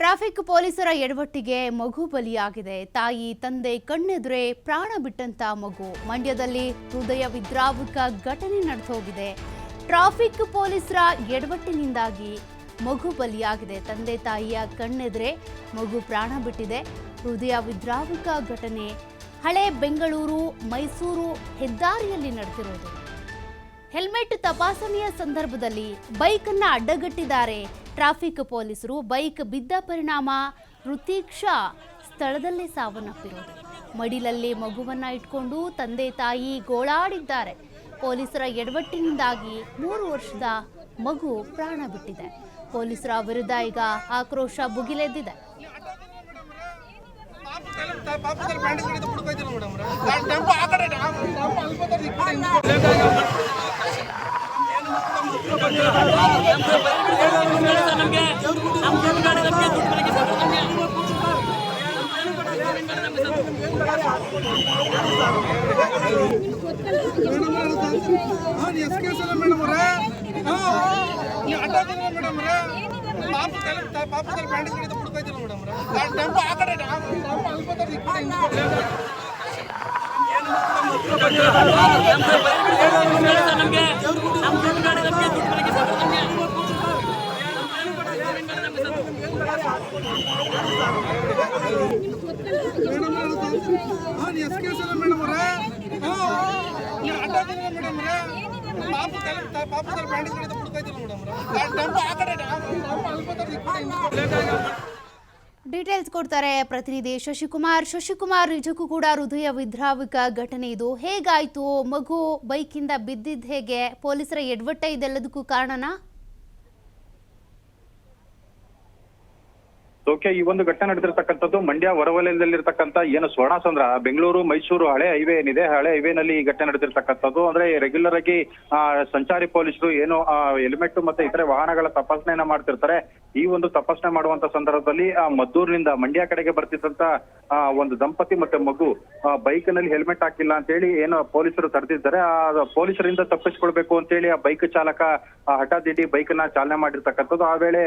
Traffic ಪೊಲೀಸರ ಎಡವಟ್ಟಿಗೆ ಮಗು ಬಲಿಯಾಗಿದೆ. ತಾಯಿ, ತಂದೆ ಕಣ್ಣೆದುರೆ ಪ್ರಾಣ ಬಿಟ್ಟಂತ ಮಗು. ಮಂಡ್ಯದಲ್ಲಿ ಹೃದಯ ವಿದ್ರಾವಕ ಘಟನೆ ನಡೆದೋಗಿದೆ. ಟ್ರಾಫಿಕ್ ಪೊಲೀಸರ ಎಡವಟ್ಟಿನಿಂದಾಗಿ ಮಗು ಬಲಿಯಾಗಿದೆ. ತಂದೆ, ತಾಯಿಯ ಕಣ್ಣೆದುರೆ ಮಗು ಪ್ರಾಣ ಬಿಟ್ಟಿದೆ. ಹೃದಯ ವಿದ್ರಾವಕ ಘಟನೆ ಹಳೆ ಬೆಂಗಳೂರು, ಮೈಸೂರು ಹೆದ್ದಾರಿಯಲ್ಲಿ ನಡೆದಿರೋದು ಹೆಲ್ಮೆಟ್ ತಪಾಸಣೆಯ ಸಂದರ್ಭದಲ್ಲಿ ಬೈಕನ್ನ ಅಡ್ಡಗಟ್ಟಿದ್ದಾರೆ ಟ್ರಾಫಿಕ್ ಪೊಲೀಸರು ಬೈಕ್ ಬಿದ್ದ ಪರಿಣಾಮ ಋತೀಕ್ಷಾ ಸ್ಥಳದಲ್ಲೇ ಸಾವನ್ನಪ್ಪಿರೋದು ಮಡಿಲಲ್ಲಿ ಮಗುವನ್ನ ಇಟ್ಕೊಂಡು ತಂದೆ ತಾಯಿ ಗೋಳಾಡಿದ್ದಾರೆ ಪೊಲೀಸರ ಎಡವಟ್ಟಿನಿಂದಾಗಿ ಮೂರು ವರ್ಷದ ಮಗು ಪ್ರಾಣ ಬಿಟ್ಟಿದೆ ಪೊಲೀಸರ ವಿರುದ್ಧ ಈಗ ಆಕ್ರೋಶ ಭುಗಿಲೆದ್ದಿದೆ ಪಾಪದಲ್ಲಿ ಬ್ಯಾಂಡ್ ಕಡೆ ಹುಡುಕಾಯ್ತಿಲ್ಲ ಮೇಡಮ್ ಟೆಂಪೋ ಆ ಕಡೆ ಟೆಂಪೋ ಅಲ್ಪದಲ್ಲಿ ಈ ಕಡೆ ಹಿಂದೆ. ಹಾ, ನೀ ಎಸ್ ಕೇಸ್ ಅಲ್ಲ ಮೇಡಮ್ ಅವರೇ ಹಾ ನೀ ಅಡ್ಡ ಹಾಕಿಲ್ಲ ಮೇಡಮ್ ಅವರೇ ಪಾಪದಲ್ಲಿ ಪಾಪದಲ್ಲಿ ಬ್ಯಾಂಡ್ ಕಡೆ ಹುಡುಕಾಯ್ತಿಲ್ಲ ಮೇಡಮ್ ಅವರೇ ಟೆಂಪೋ ಆ ಕಡೆ ಟೆಂಪೋ ಅಲ್ಪದಲ್ಲಿ ಈ ಕಡೆ ಹಿಂದೆ. ಹಾ, ಡೀಟೇಲ್ಸ್ ಕೊಡ್ತಾರೆ ಪ್ರತಿನಿಧಿ ಶಶಿಕುಮಾರ್. ಶಶಿಕುಮಾರ್, ನಿಜಕ್ಕೂ ಕೂಡ ಹೃದಯ ವಿದ್ರಾವಿಕ ಘಟನೆ ಇದು. ಹೇಗಾಯ್ತು? ಮಗು ಬೈಕಿಂದ ಬಿದ್ದಿದ್ದು ಹೇಗೆ? ಪೊಲೀಸರ ಎಡ್ವಟ್ಟ ಇದೆಲ್ಲದಕ್ಕೂ ಕಾರಣನಾ? ಓಕೆ ಈ ಒಂದು ಘಟನೆ ನಡೆದಿರ್ತಕ್ಕಂಥದ್ದು ಮಂಡ್ಯ ಹೊರವಲಯದಲ್ಲಿರ್ತಕ್ಕಂಥ ಏನು ಸ್ವರ್ಣಸಂದ್ರ, ಬೆಂಗಳೂರು, ಮೈಸೂರು ಹಳೆ ಹೈವೇ ಏನಿದೆ, ಹಳೆ ಹೈವೇನಲ್ಲಿ ಈ ಘಟನೆ ನಡೆದಿರ್ತಕ್ಕಂಥದ್ದು. ಅಂದ್ರೆ ರೆಗ್ಯುಲರ್ ಆಗಿ ಸಂಚಾರಿ ಪೊಲೀಸರು ಏನು ಹೆಲ್ಮೆಟ್ ಮತ್ತೆ ಇತರೆ ವಾಹನಗಳ ತಪಾಸಣೆಯನ್ನ ಮಾಡ್ತಿರ್ತಾರೆ. ಈ ಒಂದು ತಪಾಸಣೆ ಮಾಡುವಂತ ಸಂದರ್ಭದಲ್ಲಿ ಆ, ಮದ್ದೂರಿನಿಂದ ಮಂಡ್ಯ ಕಡೆಗೆ ಬರ್ತಿದ್ದಂತ ಆ, ಒಂದು ದಂಪತಿ ಮತ್ತೆ ಮಗು ಬೈಕ್ನಲ್ಲಿ ಹೆಲ್ಮೆಟ್ ಹಾಕಿಲ್ಲ ಅಂತ ಹೇಳಿ ಏನೋ ಪೊಲೀಸರು ತಡೆದಿದ್ದಾರೆ. ಆ ಪೊಲೀಸರಿಂದ ತಪ್ಪಿಸ್ಕೊಳ್ಬೇಕು ಅಂತ ಹೇಳಿ ಆ ಬೈಕ್ ಚಾಲಕ ಆ, ಹಠಾದಿಡ್ಡಿ ಬೈಕ್ನ ಚಾಲನೆ ಮಾಡಿರ್ತಕ್ಕಂಥದ್ದು. ಆ ವೇಳೆ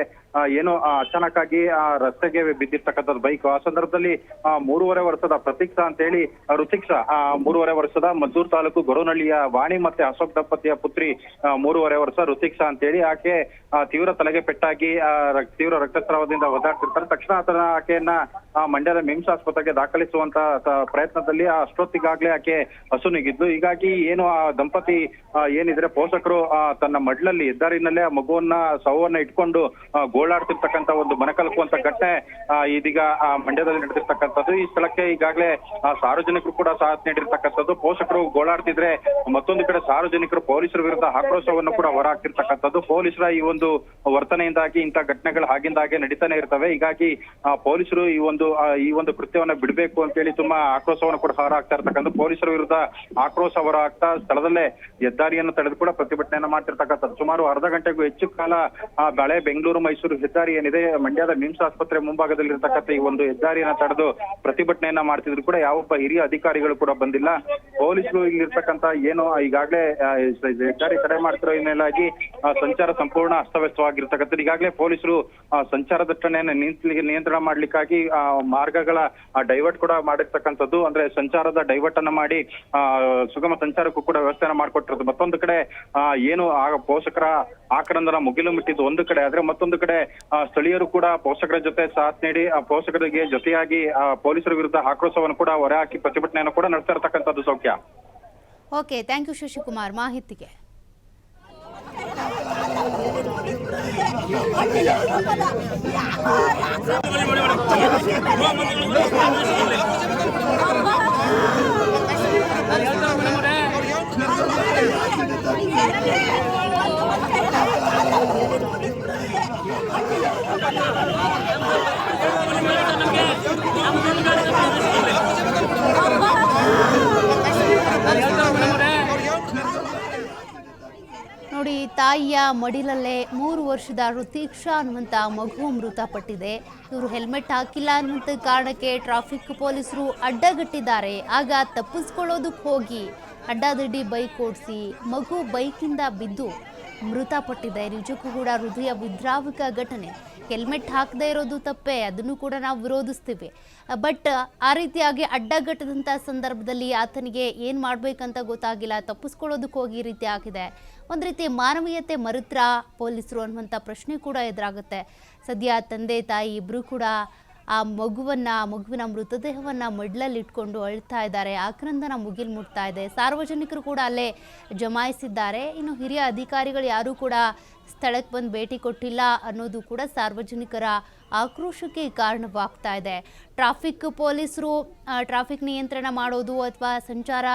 ಏನೋ ಅಚಾನಕ್ ಆಗಿ ಆ ರಸ್ತೆಗೆ ಬಿದ್ದಿರ್ತಕ್ಕಂಥದ್ದು ಬೈಕ್. ಆ ಸಂದರ್ಭದಲ್ಲಿ ಆ, ಮೂರುವರೆ ವರ್ಷದ ಪ್ರತೀಕ್ಷ ಅಂತ ಹೇಳಿ ಋತಿಕ್ಷಾ ಆ, ಮೂರುವರೆ ವರ್ಷದ ಮದ್ದೂರು ತಾಲೂಕು ಗೊರವನಹಳ್ಳಿಯ ವಾಣಿ ಮತ್ತೆ ಅಶೋಕ್ ದಂಪತಿಯ ಪುತ್ರಿ ಮೂರುವರೆ ವರ್ಷ ಋತಿಕ್ಷ ಅಂತ ಹೇಳಿ ಆಕೆ ತೀವ್ರ ತಲೆಗೆ ಪೆಟ್ಟಾಗಿ ಆ, ತೀವ್ರ ರಕ್ತಸ್ರಾವದಿಂದ ಒದ್ದಾಡ್ತಿರ್ತಾರೆ. ತಕ್ಷಣ ಆತನ ಆಕೆಯನ್ನ ಮಂಡ್ಯದ ಮಿಮ್ಸ್ ಆಸ್ಪತ್ರೆಗೆ ದಾಖಲಿಸುವಂತ ಪ್ರಯತ್ನದಲ್ಲಿ ಅಷ್ಟೊತ್ತಿಗಾಗ್ಲೇ ಆಕೆ ಹಸುನಿಗಿದ್ದು. ಹೀಗಾಗಿ ಏನು ಆ ದಂಪತಿ ಏನಿದ್ರೆ ಪೋಷಕರು ತನ್ನ ಮಡ್ಲಲ್ಲಿ ಹೆದ್ದಾರಿನಲ್ಲೇ ಆ ಮಗುವನ್ನ ಸವನ್ನ ಇಟ್ಕೊಂಡು ಗೋಳಾಡ್ತಿರ್ತಕ್ಕಂತ ಒಂದು ಮನಕಲಕುವಂತ ಘಟನೆ ಇದೀಗ ಆ, ಮಂಡ್ಯದಲ್ಲಿ ನಡೆದಿರ್ತಕ್ಕಂಥದ್ದು. ಈ ಸ್ಥಳಕ್ಕೆ ಈಗಾಗಲೇ ಸಾರ್ವಜನಿಕರು ಕೂಡ ಸಾಥ್ ನೀಡಿರ್ತಕ್ಕಂಥದ್ದು. ಪೋಷಕರು ಗೋಳಾಡ್ತಿದ್ರೆ ಮತ್ತೊಂದು ಕಡೆ ಸಾರ್ವಜನಿಕರು ಪೊಲೀಸರ ವಿರುದ್ಧ ಆಕ್ರೋಶವನ್ನು ಕೂಡ ಹೊರಹಾಕ್ತಿರ್ತಕ್ಕಂಥದ್ದು. ಪೊಲೀಸರ ಈ ಒಂದು ವರ್ತನೆಯಿಂದಾಗಿ ಇಂಥ ಘಟನೆಗಳು ಆಗಿಂದ ಹಾಗೆ ನಡೀತಾನೆ ಇರ್ತವೆ. ಹೀಗಾಗಿ ಪೊಲೀಸರು ಈ ಒಂದು ಈ ಒಂದು ಕೃತ್ಯವನ್ನ ಬಿಡಬೇಕು ಅಂತ ಹೇಳಿ ತುಂಬಾ ಆಕ್ರೋಶವನ್ನು ಕೂಡ ಹೊರಹಾಕ್ತಾ ಇರ್ತಕ್ಕಂಥ ಪೊಲೀಸರ ವಿರುದ್ಧ ಆಕ್ರೋಶ ಹೊರಹಾಕ್ತಾ ಸ್ಥಳದಲ್ಲೇ ಹೆದ್ದಾರಿಯನ್ನು ತಡೆದು ಕೂಡ ಪ್ರತಿಭಟನೆಯನ್ನ ಮಾಡ್ತಿರ್ತಕ್ಕಂಥದ್ದು. ಸುಮಾರು ಅರ್ಧ ಗಂಟೆಗೂ ಹೆಚ್ಚು ಕಾಲ, ಆ, ಬಳೆ ಬೆಂಗಳೂರು, ಮೈಸೂರು ಹೆದ್ದಾರಿ ಏನಿದೆ, ಮಂಡ್ಯದ ಮಿಮ್ಸ್ ಆಸ್ಪತ್ರೆ ಮುಂಭಾಗದಲ್ಲಿ ಇರ್ತಕ್ಕಂಥ ಈ ಒಂದು ಹೆದ್ದಾರಿಯನ್ನ ತಡೆದು ಪ್ರತಿಭಟನೆಯನ್ನ ಮಾಡ್ತಿದ್ರು ಕೂಡ ಯಾವೊಬ್ಬ ಹಿರಿಯ ಅಧಿಕಾರಿಗಳು ಕೂಡ ಬಂದಿಲ್ಲ. ಪೊಲೀಸರು ಇಲ್ಲಿರ್ತಕ್ಕಂಥ ಏನು, ಈಗಾಗಲೇ ಹೆದ್ದಾರಿ ತಡೆ ಮಾಡ್ತಿರೋ ಹಿನ್ನೆಲೆಯಾಗಿ ಸಂಚಾರ ಸಂಪೂರ್ಣ ಅಸ್ತವ್ಯಸ್ತವಾಗಿರ್ತಕ್ಕಂಥದ್ದು. ಈಗಾಗಲೇ ಪೊಲೀಸರು ಆ, ಸಂಚಾರ ದಟ್ಟಣೆಯನ್ನು ನಿಯಂತ್ರಿ- ನಿಯಂತ್ರಣ ಮಾಡ್ಲಿಕ್ಕಾಗಿ ಆ, ಮಾರ್ಗಗಳ ಡೈವರ್ಟ್ ಕೂಡ ಮಾಡಿರ್ತಕ್ಕಂಥದ್ದು. ಅಂದ್ರೆ ಸಂಚಾರದ ಡೈವರ್ಟ್ ಅನ್ನ ಮಾಡಿ ಆ, ಸುಗಮ ಸಂಚಾರಕ್ಕೂ ಕೂಡ ವ್ಯವಸ್ಥೆನ ಮಾಡಿಕೊಟ್ಟಿರೋದು. ಮತ್ತೊಂದು ಕಡೆ ಆ, ಏನು ಆ ಪೋಷಕರ ಆಕ್ರಂದನ ಮುಗಿಲು ಮುಟ್ಟಿದ್ದು ಒಂದು ಕಡೆ. ಆದ್ರೆ ಮತ್ತೊಂದು ಕಡೆ ಆ, ಸ್ಥಳೀಯರು ಕೂಡ ಪೋಷಕರ ಜೊತೆ ಸಾಥ್ ನೀಡಿ ಆ ಪೋಷಕರಿಗೆ ಜೊತೆಯಾಗಿ ಆ, ಪೊಲೀಸರ ವಿರುದ್ಧ ಆಕ್ರೋಶವನ್ನು ಕೂಡ ಹೊರಹಾಕಿ ಪ್ರತಿಭಟನೆಯನ್ನು ಕೂಡ ನಡೆಸ್ತಾ ಸೌಖ್ಯ. Okay thank you Shashikumar. ಮಾಹಿತಿಗೆ. ನೋಡಿ ತಾಯಿಯ ಮಡಿಲಲ್ಲೇ ಮೂರು ವರ್ಷದ ಋತೀಕ್ಷಾ ಅನ್ನುವಂಥ ಮಗು ಮೃತಪಟ್ಟಿದೆ. ಇವರು ಹೆಲ್ಮೆಟ್ ಹಾಕಿಲ್ಲ ಅನ್ನುವಂಥ ಕಾರಣಕ್ಕೆ ಟ್ರಾಫಿಕ್ ಪೊಲೀಸರು ಅಡ್ಡಗಟ್ಟಿದ್ದಾರೆ. ಆಗ ತಪ್ಪಿಸ್ಕೊಳ್ಳೋದಕ್ಕೆ ಹೋಗಿ ಅಡ್ಡಾದಿಡ್ಡಿ ಬೈಕ್ ಓಡಿಸಿ ಮಗು ಬೈಕಿಂದ ಬಿದ್ದು ಮೃತಪಟ್ಟಿದೆ. ನಿಜಕ್ಕೂ ಕೂಡ ಹೃದಯ ವಿದ್ರಾವಕ ಘಟನೆ. ಹೆಲ್ಮೆಟ್ ಹಾಕದೇ ಇರೋದು ತಪ್ಪೇ, ಅದನ್ನು ಕೂಡ ನಾವು ವಿರೋಧಿಸ್ತೀವಿ. ಬಟ್ ಆ ರೀತಿಯಾಗಿ ಅಡ್ಡಗಟ್ಟದಂಥ ಸಂದರ್ಭದಲ್ಲಿ ಆತನಿಗೆ ಏನು ಮಾಡಬೇಕಂತ ಗೊತ್ತಾಗಿಲ್ಲ. ತಪ್ಪಿಸ್ಕೊಳ್ಳೋದಕ್ಕೆ ಹೋಗಿ ಈ ರೀತಿ ಆಗಿದೆ. ಒಂದು ರೀತಿ ಮಾನವೀಯತೆ ಮರುತ್ರ ಪೊಲೀಸರು ಅನ್ನುವಂಥ ಪ್ರಶ್ನೆ ಕೂಡ ಎದುರಾಗುತ್ತೆ. ಸದ್ಯ ತಂದೆ, ತಾಯಿ ಇಬ್ಬರೂ ಕೂಡ ಆ ಮಗುವನ್ನ ಮಗುವಿನ ಮೃತದೇಹವನ್ನ ಮಡ್ಲಲ್ಲಿ ಇಟ್ಕೊಂಡು ಅಳ್ತಾ ಇದ್ದಾರೆ. ಆಕ್ರಂದನ ಮುಗಿಲ್ ಮುಟ್ತಾ ಇದೆ. ಸಾರ್ವಜನಿಕರು ಕೂಡ ಅಲ್ಲೇ ಜಮಾಯಿಸಿದ್ದಾರೆ. ಇನ್ನು ಹಿರಿಯ ಅಧಿಕಾರಿಗಳು ಯಾರೂ ಕೂಡ ಸ್ಥಳಕ್ಕೆ ಬಂದು ಭೇಟಿ ಕೊಟ್ಟಿಲ್ಲ ಅನ್ನೋದು ಕೂಡ ಸಾರ್ವಜನಿಕರ ಆಕ್ರೋಶಕ್ಕೆ ಕಾರಣವಾಗ್ತಾ ಇದೆ. ಟ್ರಾಫಿಕ್ ಪೊಲೀಸರು ಟ್ರಾಫಿಕ್ ನಿಯಂತ್ರಣ ಮಾಡೋದು ಅಥವಾ ಸಂಚಾರ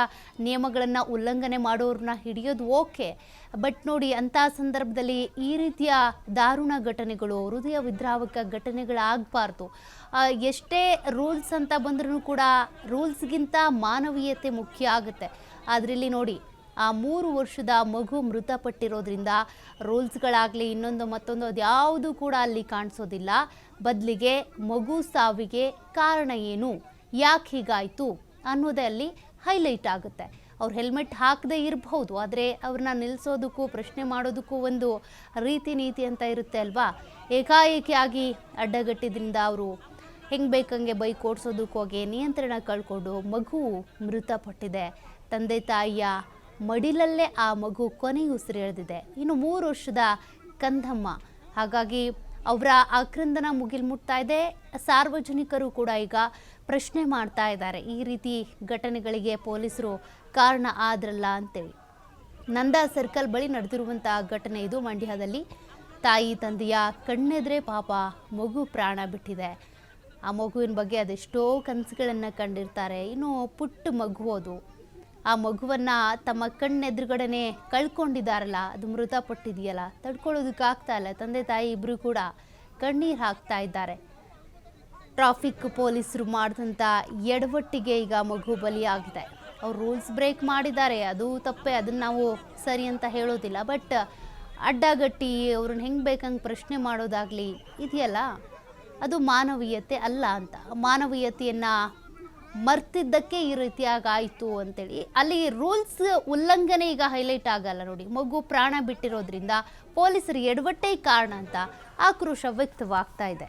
ನಿಯಮಗಳನ್ನು ಉಲ್ಲಂಘನೆ ಮಾಡೋರನ್ನ ಹಿಡಿಯೋದು ಓಕೆ. ಬಟ್ ನೋಡಿ, ಅಂಥ ಸಂದರ್ಭದಲ್ಲಿ ಈ ರೀತಿಯ ದಾರುಣ ಘಟನೆಗಳು, ಹೃದಯ ವಿದ್ರಾವಕ ಘಟನೆಗಳಾಗಬಾರ್ದು. ಎಷ್ಟೇ ರೂಲ್ಸ್ ಅಂತ ಬಂದ್ರೂ ಕೂಡ ರೂಲ್ಸ್ಗಿಂತ ಮಾನವೀಯತೆ ಮುಖ್ಯ ಆಗುತ್ತೆ. ಅದರಲ್ಲಿ ನೋಡಿ ಮೂರು ವರ್ಷದ ಮಗು ಮೃತಪಟ್ಟಿರೋದ್ರಿಂದ ರೂಲ್ಸ್ಗಳಾಗಲಿ ಇನ್ನೊಂದು ಮತ್ತೊಂದು ಅದ್ಯಾವುದು ಕೂಡ ಅಲ್ಲಿ ಕಾಣಿಸೋದಿಲ್ಲ. ಬದಲಿಗೆ ಮಗು ಸಾವಿಗೆ ಕಾರಣ ಏನು? ಯಾಕೆ ಹೀಗಾಯಿತು? ಅನ್ನೋದೇ ಅಲ್ಲಿ ಹೈಲೈಟ್ ಆಗುತ್ತೆ. ಅವ್ರು ಹೆಲ್ಮೆಟ್ ಹಾಕದೇ ಇರಬಹುದು, ಆದರೆ ಅವ್ರನ್ನ ನಿಲ್ಲಿಸೋದಕ್ಕೂ ಪ್ರಶ್ನೆ ಮಾಡೋದಕ್ಕೂ ಒಂದು ರೀತಿ ನೀತಿ ಅಂತ ಇರುತ್ತೆ ಅಲ್ವಾ? ಏಕಾಏಕಿಯಾಗಿ ಅಡ್ಡಗಟ್ಟಿದ್ರಿಂದ ಅವರು ಹೆಂಗೆ ಬೇಕಂಗೆ ಬೈಕ್ ಓಡಿಸೋದಕ್ಕೋಗಿ ನಿಯಂತ್ರಣ ಕಳ್ಕೊಂಡು ಮಗು ಮೃತಪಟ್ಟಿದೆ. ತಂದೆ ತಾಯಿಯ ಮಡಿಲಲ್ಲೇ ಆ ಮಗು ಕೊನೆಯುಸಿರೆಳೆದಿದೆ ಇನ್ನು ಮೂರು ವರ್ಷದ ಕಂದಮ್ಮ. ಹಾಗಾಗಿ ಅವರ ಆಕ್ರಂದನ ಮುಗಿಲು ಮುಟ್ತಾ ಇದೆ. ಸಾರ್ವಜನಿಕರು ಕೂಡ ಈಗ ಪ್ರಶ್ನೆ ಮಾಡ್ತಾ ಇದ್ದಾರೆ. ಈ ರೀತಿ ಘಟನೆಗಳಿಗೆ ಪೊಲೀಸರು ಕಾರಣ ಆದ್ರಲ್ಲ ಅಂತೇಳಿ. ನಂದಾ ಸರ್ಕಲ್ ಬಳಿ ನಡೆದಿರುವಂತಹ ಘಟನೆ ಇದು. ಮಂಡ್ಯದಲ್ಲಿ ತಾಯಿ, ತಂದೆಯ ಕಣ್ಣೆದ್ರೆ ಪಾಪ ಮಗು ಪ್ರಾಣ ಬಿಟ್ಟಿದೆ. ಆ ಮಗುವಿನ ಬಗ್ಗೆ ಅದೆಷ್ಟೋ ಕನಸುಗಳನ್ನು ಕಂಡಿರ್ತಾರೆ. ಇನ್ನು ಪುಟ್ಟ ಮಗು ಅದು. ಆ ಮಗುವನ್ನು ತಮ್ಮ ಕಣ್ಣೆದುರುಗಡೆನೆ ಕಳ್ಕೊಂಡಿದ್ದಾರಲ್ಲ, ಅದು ಮೃತಪಟ್ಟಿದೆಯಲ್ಲ ತಡ್ಕೊಳ್ಳೋದಕ್ಕಾಗ್ತಾ ಇಲ್ಲ. ತಂದೆ ತಾಯಿ ಇಬ್ಬರು ಕೂಡ ಕಣ್ಣೀರು ಹಾಕ್ತಾ ಇದ್ದಾರೆ. ಟ್ರಾಫಿಕ್ ಪೊಲೀಸರು ಮಾಡಿದಂಥ ಎಡವಟ್ಟಿಗೆ ಈಗ ಮಗು ಬಲಿಯಾಗಿದೆ. ಅವ್ರು ರೂಲ್ಸ್ ಬ್ರೇಕ್ ಮಾಡಿದ್ದಾರೆ. ಅದು ತಪ್ಪೇ, ಅದನ್ನು ನಾವು ಸರಿ ಅಂತ ಹೇಳೋದಿಲ್ಲ. ಬಟ್ ಅಡ್ಡಗಟ್ಟಿ ಅವ್ರನ್ನ ಹೆಂಗೆ ಬೇಕಂಗೆ ಪ್ರಶ್ನೆ ಮಾಡೋದಾಗಲಿ ಇದೆಯಲ್ಲ, ಅದು ಮಾನವೀಯತೆ ಅಲ್ಲ ಅಂತ. ಮಾನವೀಯತೆಯನ್ನು ಮರ್ತಿದ್ದಕ್ಕೆ ಈ ರೀತಿಯಾಗಿ ಆಯಿತು ಅಂತೇಳಿ. ಅಲ್ಲಿ ರೂಲ್ಸ್ ಉಲ್ಲಂಘನೆ ಈಗ ಹೈಲೈಟ್ ಆಗಲ್ಲ ನೋಡಿ. ಮಗು ಪ್ರಾಣ ಬಿಟ್ಟಿರೋದ್ರಿಂದ ಪೊಲೀಸರು ಎಡವಟ್ಟೇ ಕಾರಣ ಅಂತ ಆಕ್ರೋಶ ವ್ಯಕ್ತವಾಗ್ತಾ ಇದೆ.